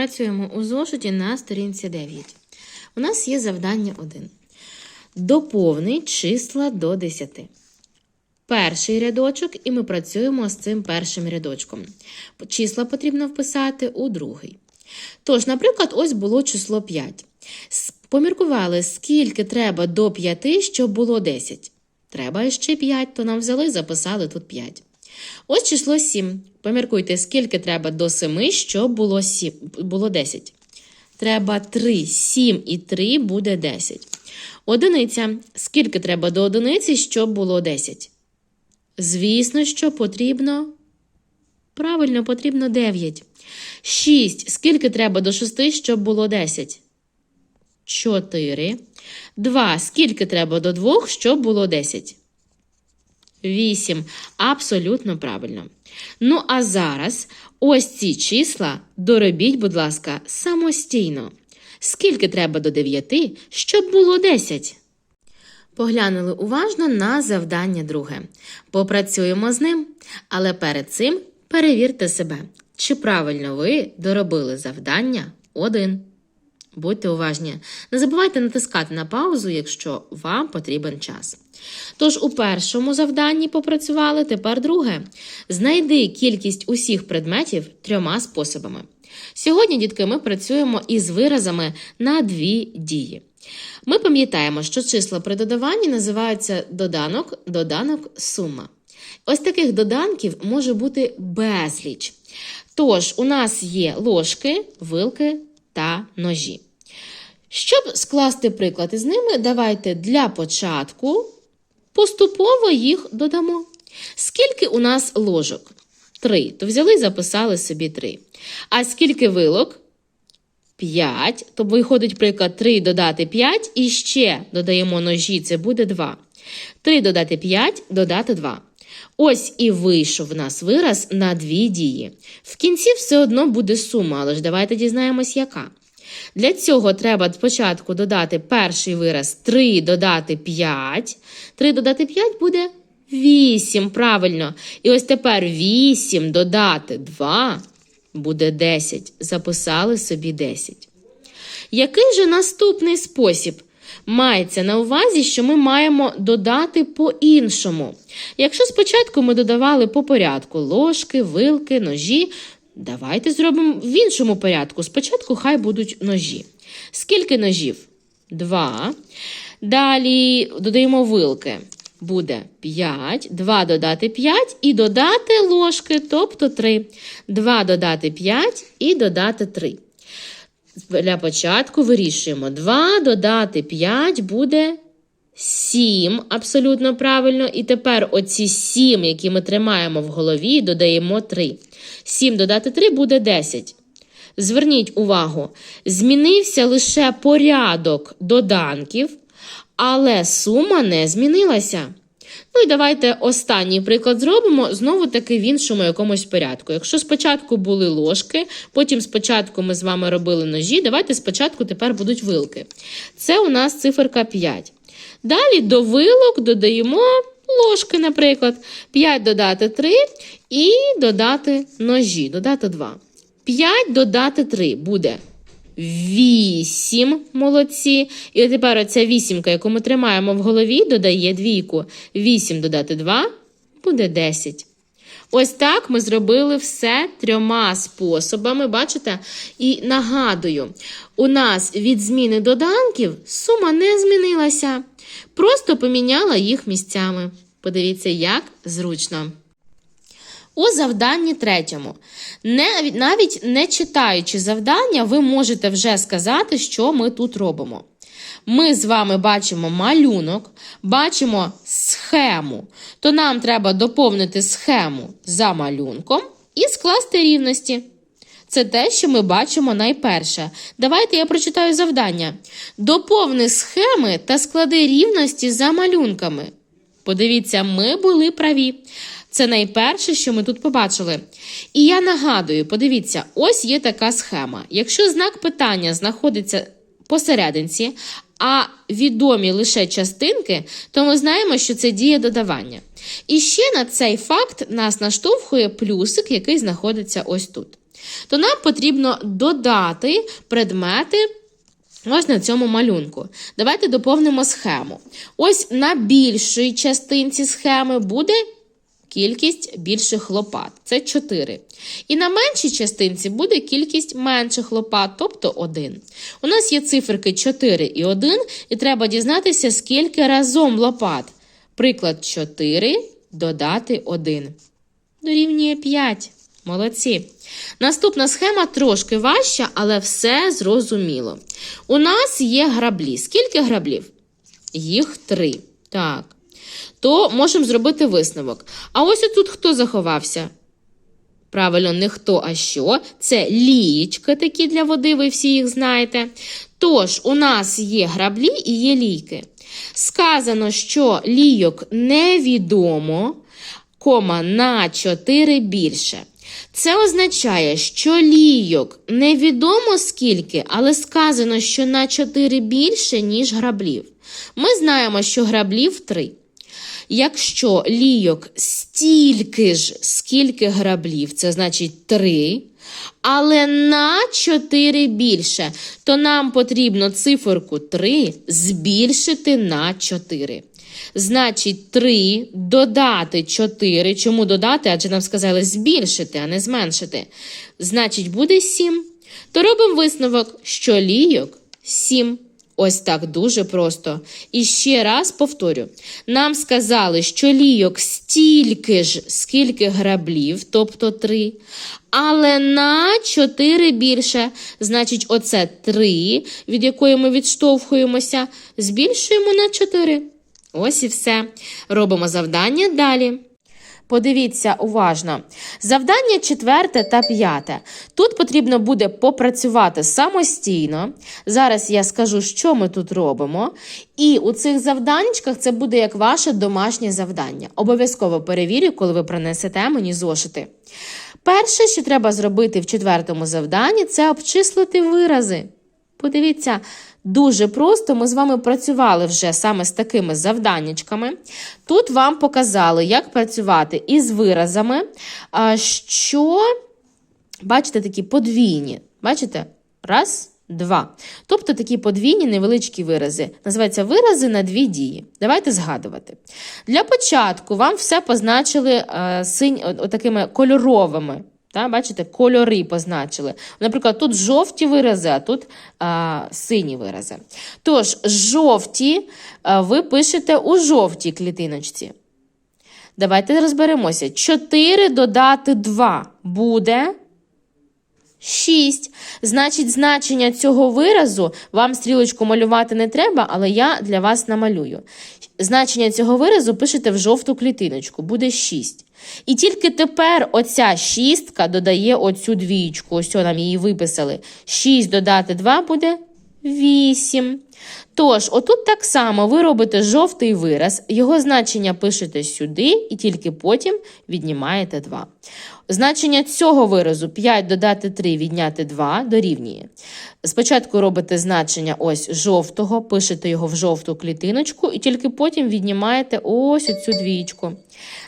Працюємо у зошиті на сторінці 9. У нас є завдання 1. Доповни числа до 10. Перший рядочок, і ми працюємо з цим першим рядочком. Числа потрібно вписати у другий. Тож, наприклад, ось було число 5. Поміркували, скільки треба до 5, щоб було 10. Треба ще 5, то нам взяли, записали тут 5. Ось число 7. Поміркуйте, скільки треба до 7, щоб було, 7, було 10. Треба 3. 7 і 3 буде 10. Одиниця. Скільки треба до одиниці, щоб було 10? Звісно, що потрібно. Правильно, потрібно 9. 6. Скільки треба до 6, щоб було 10? 4. 2. Скільки треба до 2, щоб було 10? 8. Абсолютно правильно. Ну, а зараз ось ці числа доробіть, будь ласка, самостійно. Скільки треба до 9, щоб було 10? Поглянули уважно на завдання друге. Попрацюємо з ним, але перед цим перевірте себе, чи правильно ви доробили завдання 1. Будьте уважні. Не забувайте натискати на паузу, якщо вам потрібен час. Тож у першому завданні попрацювали, тепер друге. Знайди кількість усіх предметів трьома способами. Сьогодні, дітки, ми працюємо із виразами на дві дії. Ми пам'ятаємо, що числа при додаванні називаються доданок, доданок, сума. Ось таких доданків може бути безліч. Тож, у нас є ложки, вилки та ножі. Щоб скласти приклад із ними, давайте для початку поступово їх додамо. Скільки у нас ложок? Три. То взяли і записали собі три. А скільки вилок? 5. То виходить приклад 3 додати 5 і ще додаємо ножі, це буде 2. 3 додати 5, додати 2. Ось і вийшов в нас вираз на дві дії. В кінці все одно буде сума, але ж давайте дізнаємось, яка. Для цього треба спочатку додати перший вираз 3 додати 5. 3 додати 5 буде 8, правильно. І ось тепер 8 додати 2 буде 10. Записали собі 10. Який же наступний спосіб? Мається на увазі, що ми маємо додати по-іншому. Якщо спочатку ми додавали по порядку ложки, вилки, ножі, давайте зробимо в іншому порядку. Спочатку хай будуть ножі. Скільки ножів? Два. Далі додаємо вилки. Буде 5, 2 додати 5 і додати ложки, тобто 3. 2 додати 5 і додати 3. Для початку вирішуємо. 2 додати 5 буде 7, абсолютно правильно. І тепер оці 7, які ми тримаємо в голові, додаємо 3. 7 додати 3 буде 10. Зверніть увагу, змінився лише порядок доданків, але сума не змінилася. Ну і давайте останній приклад зробимо знову таки в іншому якомусь порядку. Якщо спочатку були ложки, потім спочатку ми з вами робили ножі, давайте спочатку тепер будуть вилки. Це у нас циферка 5. Далі до вилок додаємо ложки, наприклад. 5 додати 3 і додати ножі, додати 2. 5 додати 3 буде 8, молодці. І от тепер оця вісімка, яку ми тримаємо в голові, додає двійку. 8 додати 2 буде 10. Ось так ми зробили все трьома способами, бачите? І нагадую, у нас від зміни доданків сума не змінилася. Просто поміняла їх місцями. Подивіться, як зручно. У завданні третьому. Не, навіть не читаючи завдання, ви можете вже сказати, що ми тут робимо. Ми з вами бачимо малюнок, бачимо схему. То нам треба доповнити схему за малюнком і скласти рівності. Це те, що ми бачимо найперше. Давайте я прочитаю завдання. Доповни схеми та склади рівності за малюнками. Подивіться, ми були праві. Це найперше, що ми тут побачили. І я нагадую, подивіться, ось є така схема. Якщо знак питання знаходиться посерединці, а відомі лише частинки, то ми знаємо, що це діє додавання. І ще на цей факт нас наштовхує плюсик, який знаходиться ось тут. То нам потрібно додати предмети ось на цьому малюнку. Давайте доповнимо схему. Ось на більшій частинці схеми буде кількість більших лопат. Це 4. І на меншій частинці буде кількість менших лопат, тобто 1. У нас є циферки 4 і 1, і треба дізнатися, скільки разом лопат. Приклад 4 додати 1. Дорівнює 5. Молодці. Наступна схема трошки важча, але все зрозуміло. У нас є граблі. Скільки граблів? Їх три. Так. То можемо зробити висновок. А ось отут хто заховався? Правильно, не хто, а що. Це лієчка такі для води, ви всі їх знаєте. Тож, у нас є граблі і є лійки. Сказано, що лійок невідомо, кома на 4 більше. Це означає, що лійок невідомо скільки, але сказано, що на 4 більше, ніж граблів. Ми знаємо, що граблів 3. Якщо лійок стільки ж, скільки граблів, це значить 3, але на 4 більше, то нам потрібно циферку 3 збільшити на 4. Значить, 3 додати 4. Чому додати? Адже нам сказали збільшити, а не зменшити. Значить, буде 7. То робимо висновок, що лійок 7. Ось так дуже просто. І ще раз повторю: нам сказали, що лійок стільки ж, скільки граблів, тобто 3, але на 4 більше. Значить, оце 3, від якої ми відштовхуємося, збільшуємо на 4. Ось і все. Робимо завдання далі. Подивіться уважно. Завдання четверте та п'яте. Тут потрібно буде попрацювати самостійно. Зараз я скажу, що ми тут робимо. І у цих завданнячках це буде як ваше домашнє завдання. Обов'язково перевірю, коли ви принесете мені зошити. Перше, що треба зробити в четвертому завданні, це обчислити вирази. Подивіться, дуже просто ми з вами працювали вже саме з такими завданнячками. Тут вам показали, як працювати із виразами, що, бачите, такі подвійні. Бачите? Раз, два. Тобто такі подвійні невеличкі вирази. Називаються вирази на дві дії. Давайте згадувати. Для початку вам все позначили синь, такими кольоровими. Та, бачите, кольори позначили. Наприклад, тут жовті вирази, а тут а, сині вирази. Тож, жовті ви пишете у жовтій клітиночці. Давайте розберемося. 4 додати 2 буде 6. Значить, значення цього виразу вам стрілочку малювати не треба, але я для вас намалюю. Значення цього виразу пишете в жовту клітиночку, буде 6. І тільки тепер оця шістка додає оцю двічку, ось нам її виписали. 6 додати 2 буде 8. Тож, отут так само ви робите жовтий вираз, його значення пишете сюди і тільки потім віднімаєте 2. Значення цього виразу 5 додати 3 відняти 2 дорівнює. Спочатку робите значення ось жовтого, пишете його в жовту клітиночку і тільки потім віднімаєте ось оцю двічку.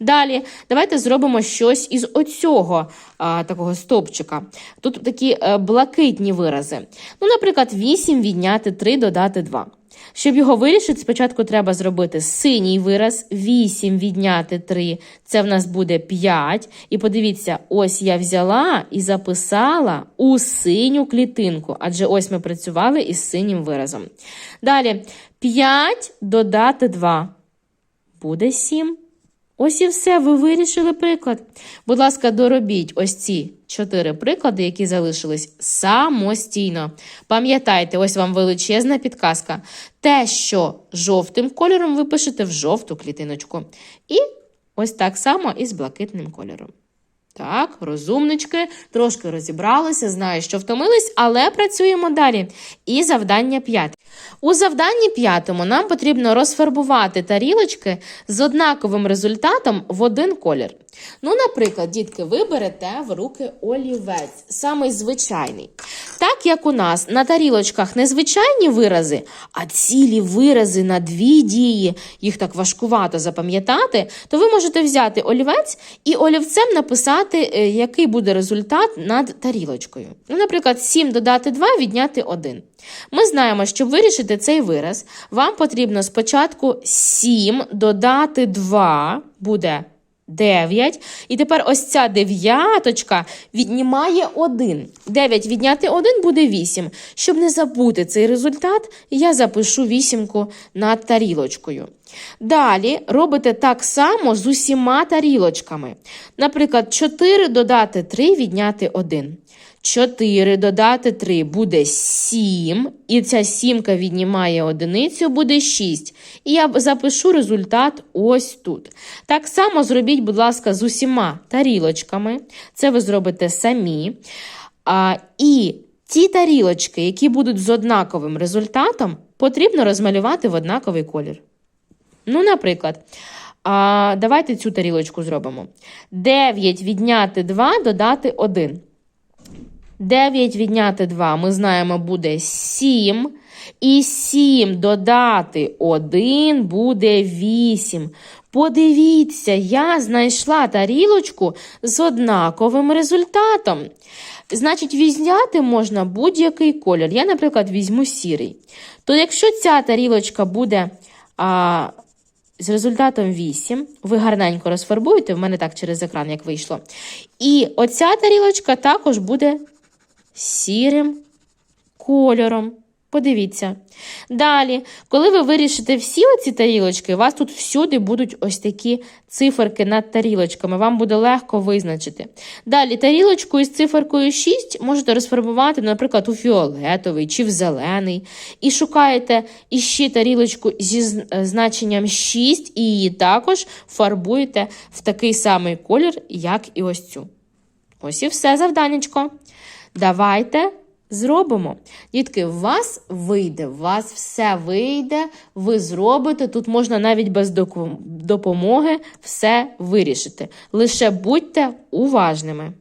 Далі, давайте зробимо щось із оцього а, такого стовпчика. Тут такі е, блакитні вирази. Ну, наприклад, 8 відняти 3 додати 2. Щоб його вирішити, спочатку треба зробити синій вираз, 8 відняти 3, це в нас буде 5. І подивіться, ось я взяла і записала у синю клітинку, адже ось ми працювали із синім виразом. Далі 5 додати 2 буде 7. Ось і все, ви вирішили приклад. Будь ласка, доробіть ось ці чотири приклади, які залишились самостійно. Пам'ятайте, ось вам величезна підказка. Те, що жовтим кольором ви пишете в жовту клітиночку. І ось так само і з блакитним кольором. Так, розумнички, трошки розібралися, знаю, що втомились, але працюємо далі. І завдання п'яте. У завданні п'ятому нам потрібно розфарбувати тарілочки з однаковим результатом в один колір. Ну, наприклад, дітки, ви берете в руки олівець, самий звичайний. Так як у нас на тарілочках не звичайні вирази, а цілі вирази на дві дії, їх так важкувато запам'ятати, то ви можете взяти олівець і олівцем написати, е, який буде результат над тарілочкою. Ну, наприклад, 7 додати 2, відняти 1. Ми знаємо, щоб вирішити цей вираз, вам потрібно спочатку 7 додати 2 буде 9. І тепер ось ця дев'яточка віднімає 1. 9 відняти 1 буде 8. Щоб не забути цей результат, я запишу вісімку над тарілочкою. Далі робите так само з усіма тарілочками. Наприклад, 4 додати 3 відняти 1. 4 додати 3 буде 7, і ця сімка віднімає одиницю, буде 6. І я запишу результат ось тут. Так само зробіть, будь ласка, з усіма тарілочками. Це ви зробите самі. А, і ті тарілочки, які будуть з однаковим результатом, потрібно розмалювати в однаковий колір. Ну, наприклад, а, давайте цю тарілочку зробимо. 9 відняти 2 додати 1. 9 відняти 2, ми знаємо, буде 7. І 7 додати 1 буде 8. Подивіться, я знайшла тарілочку з однаковим результатом. Значить, візняти можна будь-який колір. Я, наприклад, візьму сірий. То якщо ця тарілочка буде а, з результатом 8, ви гарненько розфарбуєте, в мене так через екран, як вийшло. І оця тарілочка також буде сірим кольором. Подивіться. Далі, коли ви вирішите всі оці тарілочки, у вас тут всюди будуть ось такі циферки над тарілочками. Вам буде легко визначити. Далі, тарілочку із циферкою 6 можете розфарбувати, наприклад, у фіолетовий чи в зелений. І шукаєте іще тарілочку зі е, значенням 6, і її також фарбуєте в такий самий колір, як і ось цю. Ось і все завданечко. Давайте зробимо. Дітки, у вас вийде, у вас все вийде, ви зробите. Тут можна навіть без допомоги все вирішити. Лише будьте уважними.